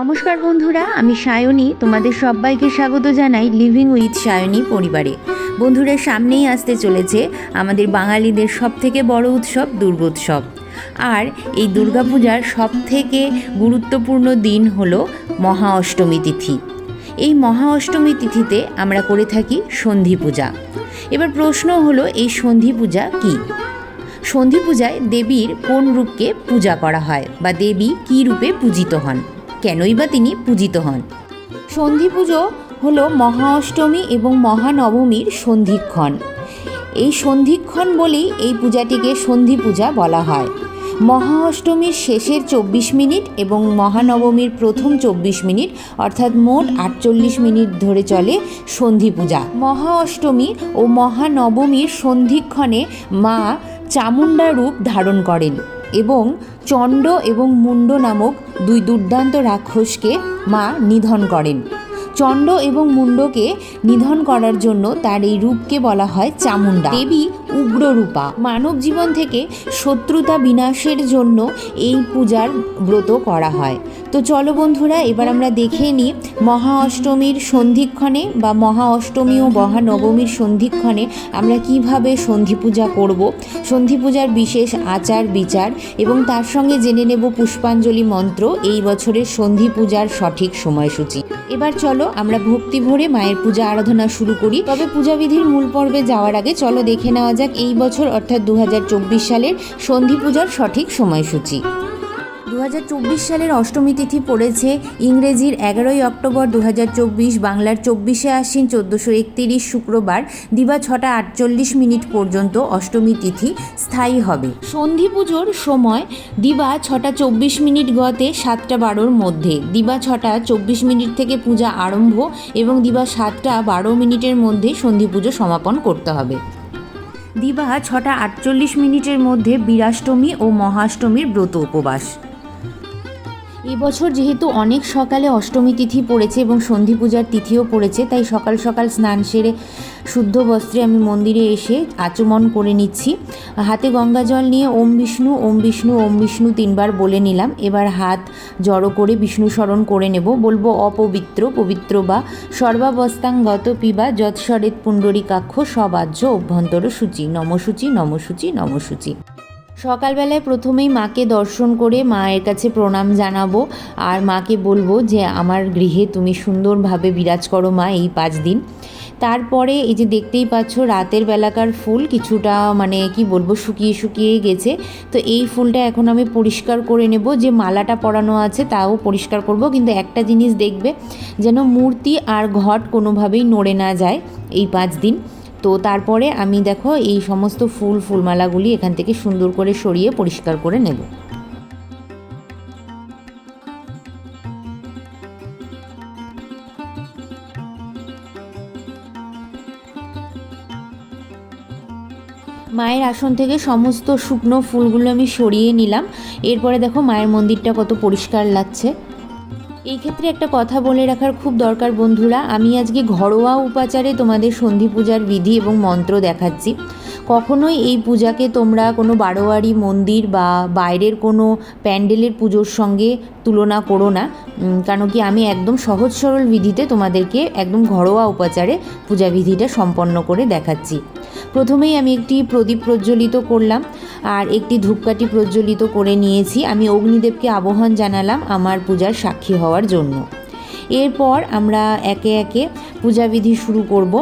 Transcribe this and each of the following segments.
নমস্কার বন্ধুরা, আমি সায়নী। তোমাদের সবাইকে স্বাগত জানাই লিভিং উইথ সায়নী পরিবারে। বন্ধুরা, সামনেই আসতে চলেছে আমাদের বাঙালিদের সব থেকে বড় উৎসব, দুর্গোৎসব। আর এই দুর্গাপূজার সব থেকে গুরুত্বপূর্ণ দিন হলো মহা অষ্টমী তিথি। এই মহা অষ্টমী তিথিতে আমরা করে থাকি সন্ধি পূজা। এবার প্রশ্ন হলো, এই সন্ধি পূজা কী? সন্ধি পূজায় দেবীর কোন রূপকে পূজা করা হয় বা দেবী কী রূপে পূজিত হন? কেনই বা তিনি পূজিত হন। সন্ধি পুজো হলো মহা অষ্টমী এবং মহানবমীর সন্ধিক্ষণ। এই সন্ধিক্ষণ বলেই এই পূজাটিকে সন্ধি পূজা বলা হয়। মহা অষ্টমীর শেষের চব্বিশ মিনিট এবং মহানবমীর প্রথম চব্বিশ মিনিট, অর্থাৎ মোট আটচল্লিশ মিনিট ধরে চলে সন্ধি পূজা। মহা অষ্টমী ও মহানবমীর সন্ধিক্ষণে মা চামুণ্ডা রূপ ধারণ করেন। এবং চণ্ড এবং মুন্ড নামক দুই দুর্দান্ত রাক্ষসকে মা নিধন করেন। চণ্ড এবং মুণ্ডকে নিধন করার জন্য তার এই রূপকে বলা হয় চামুণ্ডা। দেবী উগ্ররূপা। মানব জীবন থেকে শত্রুতা বিনাশের জন্য এই পূজার ব্রত করা হয়। তো চলো বন্ধুরা, এবার আমরা দেখে নিই মহা অষ্টমীর সন্ধিক্ষণে বা মহা অষ্টমী ও মহানবমীর সন্ধিক্ষণে আমরা কীভাবে সন্ধি পূজা করব, সন্ধি পূজার বিশেষ আচার বিচার এবং তার সঙ্গে জেনে নেব পুষ্পাঞ্জলি মন্ত্র এই বছরের সন্ধি পূজার সঠিক সময়সূচি। এবার চলো আমরা ভক্তি ভরে মায়ের পূজা আরাধনা শুরু করি। তবে পূজাবিধির মূল পর্বে যাওয়ার আগে চলো দেখে নেওয়া যাক এই বছর, অর্থাৎ দু হাজার চব্বিশ সালের সন্ধি পূজার সঠিক সময়সূচি। দু হাজার চব্বিশ সালের অষ্টমী তিথি পড়েছে। ইংরেজির এগারোই অক্টোবর দু হাজার চব্বিশ, বাংলার চব্বিশে আশ্বিন চোদ্দোশো একতিরিশ শুক্রবার দিবা ছটা আটচল্লিশ মিনিট পর্যন্ত অষ্টমী তিথি স্থায়ী হবে। সন্ধি পুজোর সময় দিবা ছটা চব্বিশ মিনিট গতে সাতটা বারোর মধ্যে। দিবা ছটা চব্বিশ মিনিট থেকে পূজা আরম্ভ এবং দিবা সাতটা বারো মিনিটের মধ্যে সন্ধি পুজো সমাপন করতে হবে। দিবা ছটা আটচল্লিশ মিনিটের মধ্যে বীরাষ্টমী ও মহাষ্টমীর ব্রত উপবাস। এবছর যেহেতু অনেক সকালে অষ্টমী তিথি পড়েছে এবং সন্ধি পূজার তিথিও পড়েছে, তাই সকাল সকাল স্নান সেরে শুদ্ধ বস্ত্রে আমি মন্দিরে এসে আচমন করে নিচ্ছি। হাতে গঙ্গা জল নিয়ে ওম বিষ্ণু ওম বিষ্ণু ওম বিষ্ণু তিনবার বলে নিলাম। এবার হাত জড়ো করে বিষ্ণু স্মরণ করে নেব। বলব অপবিত্র, পবিত্র বা সর্বাবস্থাঙ্গত পিবা যৎসরেত পুণ্ডরীকাক্ষ সবাহ্য অভ্যন্তর সূচি নমসূচি নমসূচি নমসূচি। সকালবেলায় প্রথমেই মাকে দর্শন করে মায়ের কাছে প্রণাম জানাব আর মাকে বলব যে, আমার গৃহে তুমি সুন্দরভাবে বিরাজ করো মা এই পাঁচ দিন। তারপরে এই যে দেখতেই পাচ্ছ, রাতের বেলাকার ফুল কিছুটা মানে কি বলব, শুকিয়ে শুকিয়ে গেছে। তো এই ফুলটা এখন আমি পরিষ্কার করে নেব। যে মালাটা পরানো আছে তাও পরিষ্কার করব। কিন্তু একটা জিনিস দেখবে, যেন মূর্তি আর ঘট কোনোভাবেই নড়ে না যায় এই পাঁচ দিন। তো তারপরে আমি দেখো এই সমস্ত ফুল, ফুলমালাগুলি এখান থেকে সুন্দর করে সরিয়ে পরিষ্কার করে নেব। মায়ের আসন থেকে সমস্ত শুকনো ফুলগুলো আমি সরিয়ে নিলাম। এরপরে দেখো মায়ের মন্দিরটা কত পরিষ্কার লাগছে। এই ক্ষেত্রে একটা কথা বলে রাখার খুব দরকার বন্ধুরা। আমি আজকে ঘরোয়া উপাচারে তোমাদের সন্ধি পূজার বিধি এবং মন্ত্র দেখাচ্ছি। কখনোই এই পূজাকে তোমরা কোনো বারোয়ারি মন্দির বা বাইরের কোনো প্যান্ডেলের পুজোর সঙ্গে তুলনা করো না। কারণ কি আমি একদম সহজ সরল বিধিতে তোমাদেরকে একদম ঘরোয়া উপাচারে পূজা বিধিটা সম্পন্ন করে দেখাচ্ছি। প্রথমেই আমি একটি প্রদীপ প্রজ্বলিত করলাম আর একটি ধূপকাঠি প্রজ্বলিত করে নিয়েছি। আমি অগ্নিদেবকে আবহান জানালাম আমার পূজার সাক্ষী হওয়ার জন্য। এরপর আমরা একে একে পূজাবিধি শুরু করব।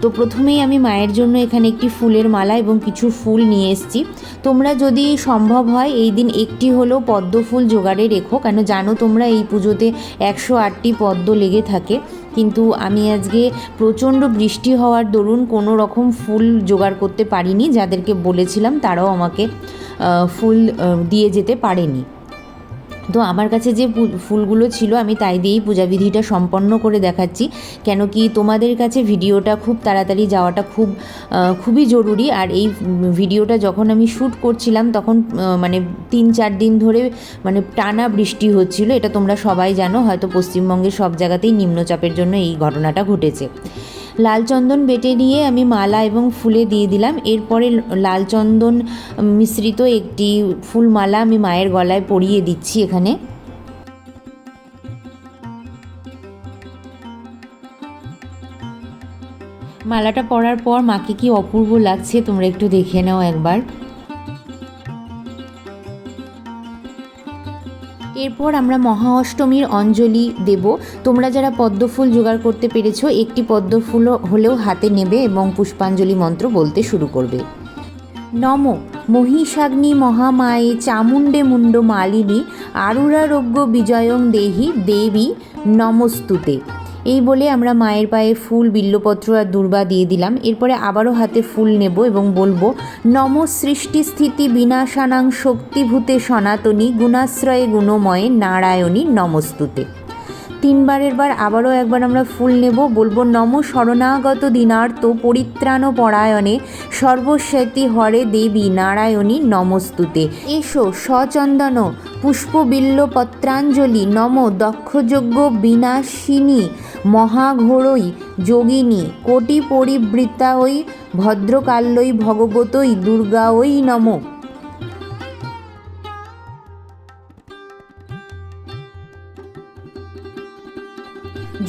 তো প্রথমেই আমি মায়ের জন্য এখানে একটি ফুলের মালা এবং কিছু ফুল নিয়ে এসেছি। তোমরা যদি সম্ভব হয়, এই দিন একটি হলেও পদ্ম ফুল জোগাড়ে রেখো, কেন জানো তোমরা এই পুজোতে একশো আটটি পদ্ম লেগে থাকে। কিন্তু আমি আজকে প্রচণ্ড বৃষ্টি হওয়ার দরুন কোনো রকম ফুল জোগাড় করতে পারিনি, যাদেরকে বলেছিলাম তারাও আমাকে ফুল দিয়ে যেতে পারেনি। তো আমার কাছে যে ফুলগুলো ছিল, আমি তাই দিয়েই পূজাবিধিটা সম্পন্ন করে দেখাচ্ছি। কেন কি তোমাদের কাছে ভিডিওটা খুব তাড়াতাড়ি যাওয়াটা খুব খুবই জরুরি। আর এই ভিডিওটা যখন আমি শ্যুট করছিলাম, তখন মানে তিন চার দিন ধরে মানে টানা বৃষ্টি হচ্ছিল। এটা তোমরা সবাই জানো, হয়তো পশ্চিমবঙ্গের সব জায়গাতেই নিম্নচাপের জন্য এই ঘটনাটা ঘটেছে। লাল চন্দন বেটে নিয়ে আমি মালা এবং ফুলে দিয়ে দিলাম। এরপরে লাল চন্দন মিশ্রিত একটি ফুল মালা আমি মায়ের গলায় পরিয়ে দিচ্ছি এখানে। মালাটা পরার পর মাকে কি অপূর্ব লাগছে তোমরা একটু দেখে নাও একবার। এরপর আমরা মহা অষ্টমীর অঞ্জলি দেব। তোমরা যারা পদ্মফুল জোগাড় করতে পেরেছ, একটি পদ্মফুল হলেও হাতে নেবে এবং পুষ্পাঞ্জলি মন্ত্র বলতে শুরু করবে। নম মহিষাগ্নি মহামায়ে চামুণ্ডে মুন্ড মালিনী আরুরারোগ্য বিজয়ং দেহি দেবী নমস্তুতে। এই বলে আমরা মায়ের পায়ে ফুল, বিল্লপত্র আর দুর্বা দিয়ে দিলাম। এরপরে আবারও হাতে ফুল নেব এবং বলব, নম সৃষ্টি স্থিতি বিনাশানাং শক্তিভূতে সনাতনী, গুণাশ্রয়ে গুণময়ে নারায়ণী নমস্তুতে। তিনবারের বার আবারও একবার আমরা ফুল নেব, বলব নম শরণাগত দিনার্ত পরিত্রাণ পরায়ণে সর্বস্বতী হরে দেবী নারায়ণী নমস্তুতে। এসো সচন্দন, পুষ্পবিল্ল পত্রাঞ্জলি, নম দক্ষযজ্ঞ বিনাশিনী, মহাঘোরই যোগিনী, কোটি পরিবৃত্তাঐ ভদ্রকাল্যই ভগবতই দুর্গাঐ নম।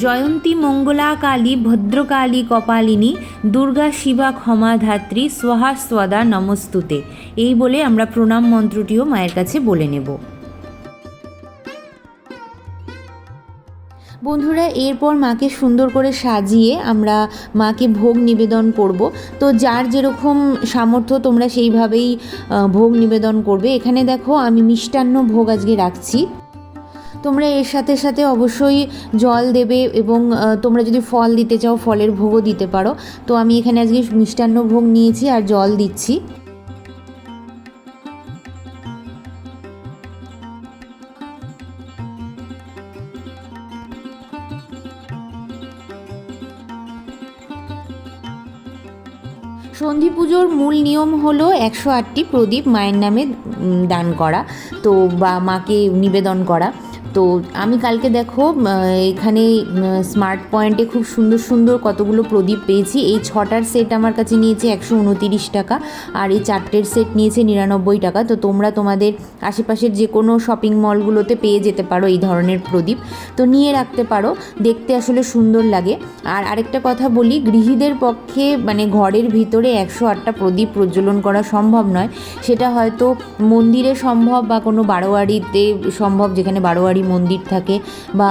জয়ন্তী মঙ্গলা কালী, ভদ্রকালী কপালিনী, দুর্গা শিবা ক্ষমাধাত্রী স্বহা স্বদা নমস্তুতে। এই বলে আমরা প্রণাম মন্ত্রটিও মায়ের কাছে বলে নেব। বন্ধুরা, এরপর মাকে সুন্দর করে সাজিয়ে আমরা মাকে ভোগ নিবেদন করব। তো যার যেরকম সামর্থ্য, তোমরা সেইভাবেই ভোগ নিবেদন করবে। এখানে দেখো, আমি মিষ্টান্ন ভোগ আজকে রাখছি। তোমরা এর সাথে সাথে অবশ্যই জল দেবে এবং তোমরা যদি ফল দিতে চাও, ফলের ভোগও দিতে পারো। তো আমি এখানে আজকে মিষ্টান্ন ভোগ নিয়েছি আর জল দিচ্ছি। সন্ধি পুজোর মূল নিয়ম হলো একশো আটটি প্রদীপ মায়ের নামে দান করা। তো বা মাকে নিবেদন করা। তো আমি কালকে দেখো এখানে স্মার্ট পয়েন্টে খুব সুন্দর সুন্দর কতগুলো প্রদীপ পেয়েছি। এই ছটার সেট আমার কাছে নিয়েছে একশো উনতিরিশ টাকা আর এই চারটের সেট নিয়েছে নিরানব্বই টাকা। তো তোমরা তোমাদের আশেপাশের যে কোনো শপিং মলগুলোতে পেয়ে যেতে পারো এই ধরনের প্রদীপ। তো নিয়ে রাখতে পারো, দেখতে আসলে সুন্দর লাগে। আর আরেকটা কথা বলি, গৃহীদের পক্ষে মানে ঘরের ভিতরে একশো আটটা প্রদীপ প্রজ্বলন করা সম্ভব নয়। সেটা হয়তো মন্দিরে সম্ভব বা কোনো বারোয়ারিতে সম্ভব, যেখানে বারোয়ারি মন্দির থাকে বা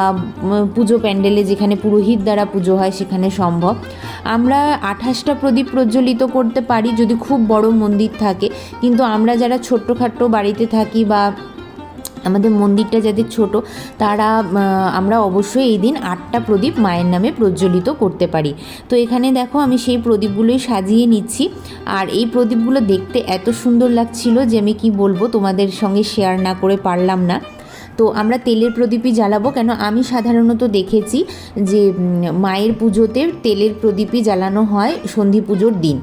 পুজো প্যান্ডেলে যেখানে পুরোহিত দ্বারা পুজো হয় সেখানে সম্ভব। আমরা আঠাশটা প্রদীপ প্রজ্বলিত করতে পারি যদি খুব বড় মন্দির থাকে। কিন্তু আমরা যারা ছোট্টখাট্ট বাড়িতে থাকি বা আমাদের মন্দিরটা যাদের ছোট, তারা আমরা অবশ্যই এই দিন আটটা প্রদীপ মায়ের নামে প্রজ্বলিত করতে পারি। তো এখানে দেখো আমি সেই প্রদীপগুলোই সাজিয়ে নিচ্ছি। আর এই প্রদীপগুলো দেখতে এত সুন্দর লাগছিল যে আমি কি বলব, তোমাদের সঙ্গে শেয়ার না করে পারলাম না। তো আমরা তেলের প্রদীপই জ্বালাবো। কেন? আমি সাধারণত দেখেছি যে মায়ের পুজোতে তেলের প্রদীপই জ্বালানো হয় সন্ধি পুজোর দিন।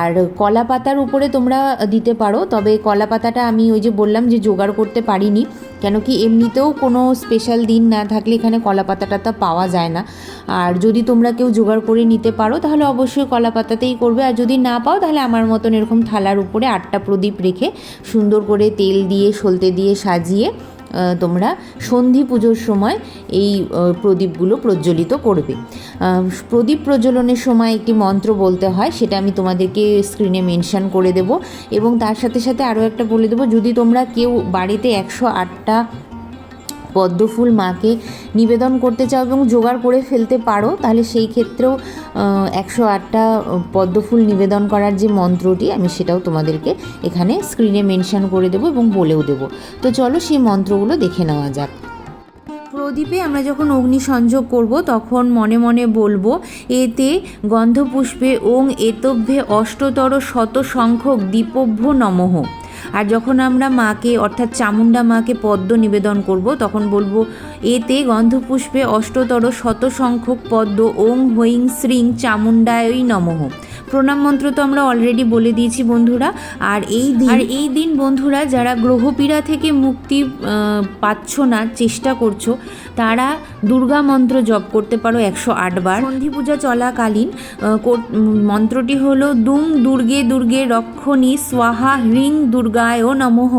আর কলা পাতার উপরে তোমরা দিতে পারো, তবে কলা পাতাটা আমি ওই যে বললাম যে জোগাড় করতে পারিনি। কেন কি? এমনিতেও কোনো স্পেশাল দিন না থাকলে এখানে কলা পাতাটা তা পাওয়া যায় না। আর যদি তোমরা কেউ জোগাড় করে নিতে পারো, তাহলে অবশ্যই কলা পাতাতেই করবে। আর যদি না পাও, তাহলে আমার মতন এরকম থালার উপরে আটটা প্রদীপ রেখে সুন্দর করে তেল দিয়ে, সলতে দিয়ে সাজিয়ে তোমরা সন্ধি পুজোর সময় এই প্রদীপগুলো প্রজ্বলিত করবে। প্রদীপ প্রজ্বলনের সময় একটি মন্ত্র বলতে হয়, সেটা আমি তোমাদেরকে স্ক্রিনে মেনশান করে দেব। এবং তার সাথে সাথে আরও একটা বলে দেবো, যদি তোমরা কেউ বাড়িতে একশো আটটা পদ্মফুল মাকে নিবেদন করতে চাও এবং জোগাড় করে ফেলতে পারো, তাহলে সেই ক্ষেত্রেও একশো আটটা পদ্মফুল নিবেদন করার যে মন্ত্রটি, আমি সেটাও তোমাদেরকে এখানে স্ক্রিনে মেনশান করে দেবো এবং বলেও দেবো। তো চলো সেই মন্ত্রগুলো দেখে নেওয়া যাক। প্রদীপে আমরা যখন অগ্নি সংযোগ করব, তখন মনে মনে বলব, এতে গন্ধপুষ্পে ওং এতভ্যে অষ্টতর শত সংখ্যক দীপভ্য নমঃ। আর যখন আমরা মাকে, অর্থাৎ চামুণ্ডা মাকে পদ্ম নিবেদন করব, তখন বলব, এতে গন্ধপুষ্পে অষ্টতর শত সংখ্যক পদ্ম ওং হৈং শ্রীং চামুণ্ডায়ই নমঃ। প্রণাম মন্ত্র তো আমরা অলরেডি বলে দিয়েছি বন্ধুরা। আর এই দিন আর এই দিন বন্ধুরা যারা গ্রহপীড়া থেকে মুক্তি পাচ্ছ না চেষ্টা করছ তারা দুর্গা মন্ত্র জপ করতে পারো একশো আটবার সন্ধি পূজা চলাকালীন মন্ত্রটি হলো দুং দুর্গে দুর্গে রক্ষণী স্বাহা হ্রিং দুর্গায় নমঃ।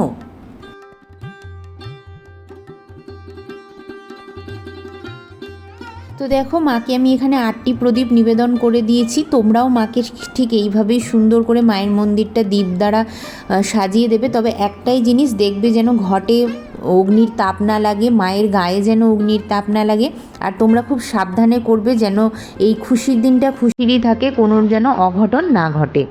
তো দেখো, মাকে আমি এখানে আটটি প্রদীপ নিবেদন করে দিয়েছি। তোমরাও মাকে ঠিক এইভাবেই সুন্দর করে মায়ের মন্দিরটা দ্বীপ দ্বারা সাজিয়ে দেবে। তবে একটাই জিনিস, দেখবে যেন ঘটে অগ্নির তাপ না লাগে, মায়ের গায়ে যেন অগ্নির তাপ না লাগে। আর তোমরা খুব সাবধানে করবে যেন এই খুশির দিনটা খুশিরই থাকে কোনো যেন অঘটন না ঘটে।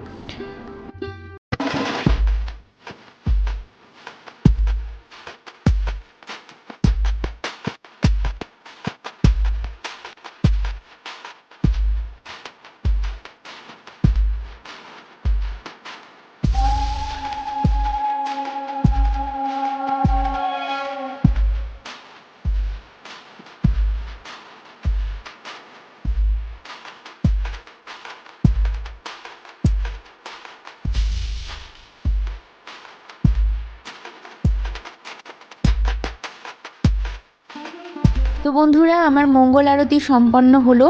বন্ধুরা, আমার মঙ্গল আরতি সম্পন্ন হলো।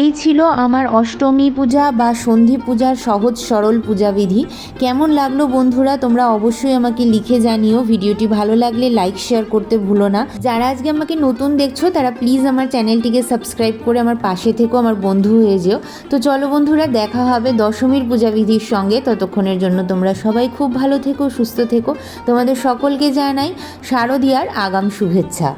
এই ছিল আমার অষ্টমী পূজা বা সন্ধি পূজার সহজ সরল পূজাবিধি। কেমন লাগল বন্ধুরা, তোমরা অবশ্যই আমাকে লিখে জানিও। ভিডিওটি ভালো লাগলে লাইক, শেয়ার করতে ভুলো না। যারা আজকে আমাকে নতুন দেখছ, তারা প্লিজ আমার চ্যানেলটিকে সাবস্ক্রাইব করে আমার পাশে থেকো, আমার বন্ধু হয়ে যেও। তো চলো বন্ধুরা, দেখা হবে দশমীর পূজাবিধির সঙ্গে। ততক্ষণের জন্য তোমরা সবাই খুব ভালো থেকো, সুস্থ থেকো। তোমাদের সকলকে জানাই শারদীয়ার আগাম শুভেচ্ছা।